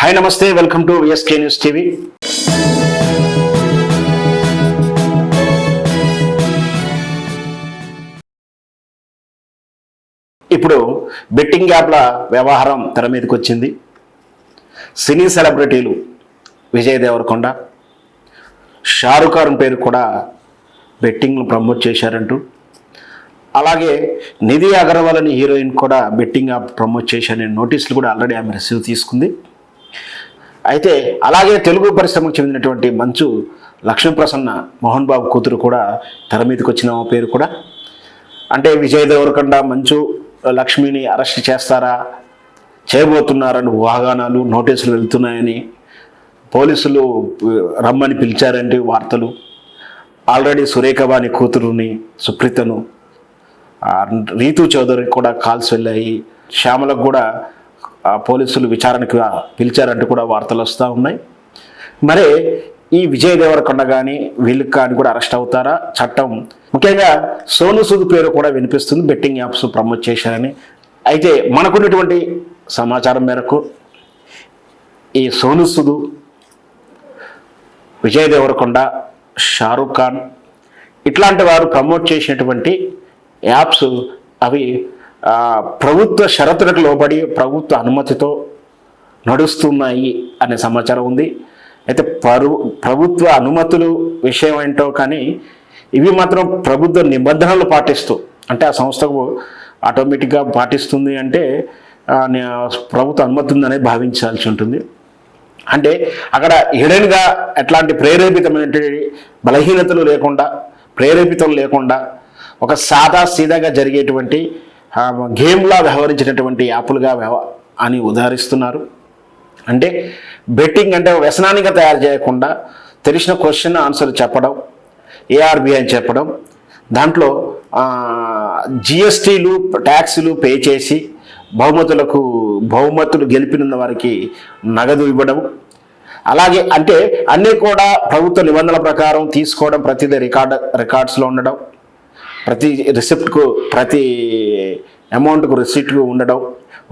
Hi నమస్తే welcome to VSK news TV ఇప్పుడు betting యాప్ల వ్యవహారం తెర మీదకి వచ్చింది. సినీ సెలబ్రిటీలు విజయ్ దేవరకొండ షారుఖ్ ఖాన్ పేరు కూడా బెట్టింగ్ను ప్రమోట్ చేశారంటూ. అలాగే నిధి అగర్వాల్ అనే హీరోయిన్ కూడా బెట్టింగ్ యాప్ ప్రమోట్ చేశారనే నోటీసులు కూడా ఆల్రెడీ ఆమె రిసీవ్ తీసుకుంది. అయితే అలాగే తెలుగు పరిశ్రమకు చెందినటువంటి మంచు లక్ష్మీ ప్రసన్న మోహన్ బాబు కూతురు కూడా తెర మీదకి వచ్చిన పేరు కూడా. అంటే విజయ్ దేవరకొండ మంచు లక్ష్మిని అరెస్ట్ చేస్తారా? చేయబోతున్నారని ఊహాగానాలు నోటీసులు వెళ్తున్నాయని పోలీసులు రమ్మని పిలిచారంటే వార్తలు. ఆల్రెడీ సురేఖవాణి కూతురుని సుప్రీతను రీతు చౌదరికి కూడా కాల్స్ వెళ్ళాయి. శ్యామలకు కూడా పోలీసులు విచారణకు పిలిచారంటూ కూడా వార్తలు వస్తూ ఉన్నాయి. మరి ఈ విజయ్ దేవరకొండ కానీ వీళ్ళు కానీ కూడా అరెస్ట్ అవుతారా? చట్టం ముఖ్యంగా సోను సూద్ పేరు కూడా వినిపిస్తుంది బెట్టింగ్ యాప్స్ ప్రమోట్ చేశారని. అయితే మనకున్నటువంటి సమాచారం మేరకు ఈ సోను సూద్ విజయ్ దేవరకొండ షారూఖ్ ఖాన్ ఇట్లాంటి వారు ప్రమోట్ చేసినటువంటి యాప్స్ అవి ప్రభుత్వ షరతులకు లోబడి ప్రభుత్వ అనుమతితో నడుస్తున్నాయి అనే సమాచారం ఉంది. అయితే పరు ప్రభుత్వ అనుమతులు విషయం ఏంటో కానీ ఇవి మాత్రం ప్రభుత్వ నిబంధనలు పాటిస్తూ అంటే ఆ సంస్థకు ఆటోమేటిక్గా పాటిస్తుంది అంటే ప్రభుత్వ అనుమతి ఉందనేది భావించాల్సి ఉంటుంది. అంటే అక్కడ హిడెన్గా ఎట్లాంటి ప్రేరేపితమైనటువంటి బలహీనతలు లేకుండా ప్రేరేపితం లేకుండా ఒక సాదా సీదాగా జరిగేటువంటి గేమ్లా వ్యవహరించినటువంటి యాప్లుగా వ్యవ అని ఉదాహరిస్తున్నారు. అంటే బెట్టింగ్ అంటే వ్యసనానిగా తయారు చేయకుండా తెలిసిన క్వశ్చన్ ఆన్సర్ చెప్పడం ఏఆర్బి అని చెప్పడం దాంట్లో జిఎస్టీలు ట్యాక్సులు పే చేసి బహుమతులకు బహుమతులు గెలిపిన వారికి నగదు ఇవ్వడం. అలాగే అంటే అన్నీ కూడా ప్రభుత్వ నిబంధనల ప్రకారం తీసుకోవడం ప్రతిదీ రికార్డ్ రికార్డ్స్లో ఉండడం. ప్రతి రిసిప్ట్కు ప్రతి అమౌంట్కు రిసిప్ట్కు ఉండడం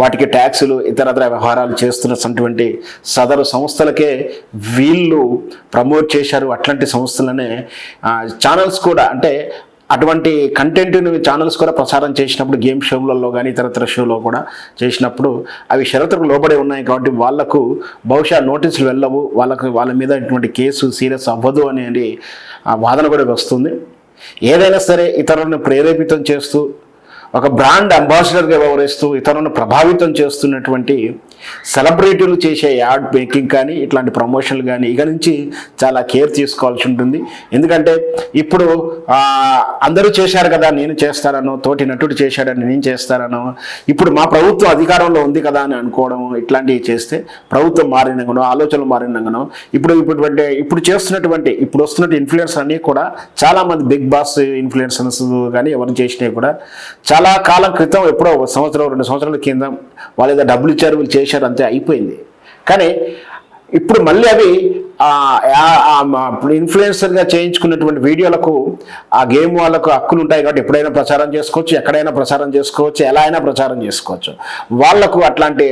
వాటికి ట్యాక్సులు ఇతరత్ర వ్యవహారాలు చేస్తున్నటువంటి సదరు సంస్థలకే వీళ్ళు ప్రమోట్ చేశారు. అట్లాంటి సంస్థలనే ఛానల్స్ కూడా అంటే అటువంటి కంటెంట్ని ఛానల్స్ కూడా ప్రసారం చేసినప్పుడు గేమ్ షోలలో కానీ ఇతరత్ర షోలో కూడా చేసినప్పుడు అవి షరతులకు లోబడి ఉన్నాయి కాబట్టి వాళ్ళకు బహుశా నోటీసులు వెళ్ళవు. వాళ్ళకు వాళ్ళ మీద ఇటువంటి కేసు సీరియస్ అవ్వదు అనేది వాదన కూడా వస్తుంది. ఏదైనా సరే ఇతరులను ప్రేరేపితం చేస్తూ ఒక బ్రాండ్ అంబాసిడర్గా వ్యవహరిస్తూ ఇతరులను ప్రభావితం చేస్తున్నటువంటి సెలబ్రిటీలు చేసే యాడ్ మేకింగ్ కానీ ఇట్లాంటి ప్రమోషన్లు కానీ ఇక నుంచి చాలా కేర్ తీసుకోవాల్సి ఉంటుంది. ఎందుకంటే ఇప్పుడు అందరూ చేశారు కదా నేను చేస్తానను తోటి నటుడు చేశాడని నేను చేస్తానను ఇప్పుడు మా ప్రభుత్వం అధికారంలో ఉంది కదా అని అనుకోవడం ఇట్లాంటివి చేస్తే ప్రభుత్వం మారినంగనో ఆలోచనలు మారినంగనో ఇప్పుడు ఇప్పుడు ఇప్పుడు చేస్తున్నటువంటి ఇప్పుడు వస్తున్నటువంటి ఇన్ఫ్లుయెన్స్ అన్నీ కూడా చాలామంది బిగ్ బాస్ ఇన్ఫ్లుయెన్సర్స్ కానీ ఎవరు చేసినవి కూడా చాలా కాలం క్రితం ఎప్పుడో ఒక సంవత్సరం రెండు సంవత్సరాల కింద వాళ్ళు ఏదో డబ్బులు ఇచ్చారు వీళ్ళు చేశారు అంతే అయిపోయింది. కానీ ఇప్పుడు మళ్ళీ అవి ఇన్ఫ్లుయెన్సర్గా చేయించుకున్నటువంటి వీడియోలకు ఆ గేమ్ వాళ్ళకు హక్కులు ఉంటాయి కాబట్టి ఎప్పుడైనా ప్రచారం చేసుకోవచ్చు ఎక్కడైనా ప్రచారం చేసుకోవచ్చు ఎలా అయినా ప్రచారం చేసుకోవచ్చు. వాళ్ళకు అట్లాంటి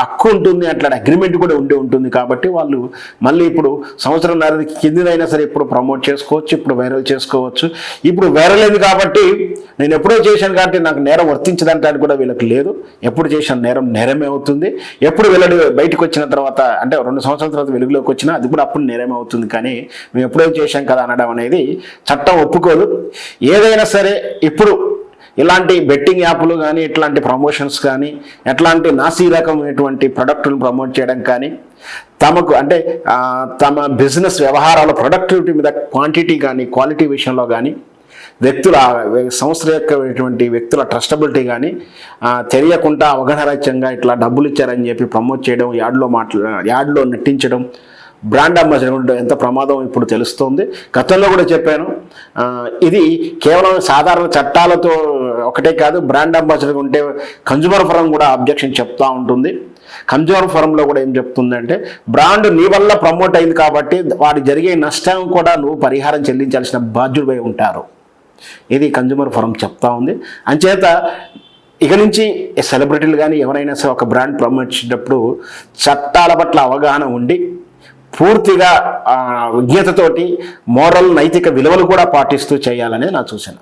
హక్కు ఉంటుంది అట్లాంటి అగ్రిమెంట్ కూడా ఉండి ఉంటుంది కాబట్టి వాళ్ళు మళ్ళీ ఇప్పుడు సంవత్సరం కిందైనా సరే ఇప్పుడు ప్రమోట్ చేసుకోవచ్చు ఇప్పుడు వైరల్ చేసుకోవచ్చు. ఇప్పుడు వైరల్ అయింది కాబట్టి నేను ఎప్పుడో చేశాను కాబట్టి నాకు నేరం వర్తించదంటానికి కూడా వీళ్ళకి లేదు. ఎప్పుడు చేసిన నేరం నేరమే అవుతుంది. ఎప్పుడు వెళ్ళడు బయటకు వచ్చిన తర్వాత అంటే రెండు సంవత్సరాల తర్వాత వెలుగులోకి వచ్చినా అది అప్పుడప్పుడు అప్పుడు కానీ మేము ఎప్పుడో చేశాం కదా అనడం అనేది చట్టం ఒప్పుకోదు. ఏదైనా సరే ఇప్పుడు ఇలాంటి బెట్టింగ్ యాప్లు కానీ ఇట్లాంటి ప్రమోషన్స్ కానీ ఎట్లాంటి నాసీ రకమైనటువంటి ప్రొడక్టులను ప్రమోట్ చేయడం కానీ తమకు అంటే తమ బిజినెస్ వ్యవహారాల ప్రొడక్టివిటీ మీద క్వాంటిటీ కానీ క్వాలిటీ విషయంలో కానీ వ్యక్తుల సంస్థ యొక్క వ్యక్తుల ట్రస్టబిలిటీ కానీ తెలియకుండా అవగాహనరాజ్యంగా ఇట్లా డబ్బులు ఇచ్చారని చెప్పి ప్రమోట్ చేయడం యాడ్లో మాట్లా యాడ్లో నటించడం బ్రాండ్ అంబాసిడర్ ఎంత ప్రమాదం ఇప్పుడు తెలుస్తుంది. గతంలో కూడా చెప్పాను ఇది కేవలం సాధారణ చట్టాలతో ఒకటే కాదు బ్రాండ్ అంబాసిడర్ ఉంటే కన్జ్యూమర్ ఫరం కూడా అబ్జెక్షన్ చెప్తా ఉంటుంది. కన్జ్యూమర్ ఫరంలో కూడా ఏం చెప్తుందంటే బ్రాండ్ నీ వల్ల ప్రమోట్ అయింది కాబట్టి వారికి జరిగే నష్టం కూడా నువ్వు పరిహారం చెల్లించాల్సిన బాధ్యుడిపై ఉంటారు. ఇది కన్జ్యూమర్ ఫరం చెప్తా ఉంది. అంచేత ఇక నుంచి సెలబ్రిటీలు కానీ ఎవరైనా సరే ఒక బ్రాండ్ ప్రమోట్ చేసేటప్పుడు చట్టాల పట్ల అవగాహన ఉండి పూర్తిగా విజ్ఞతతోటి మోరల్ నైతిక విలువలు కూడా పాటిస్తూ చేయాలనేది నా సూచన.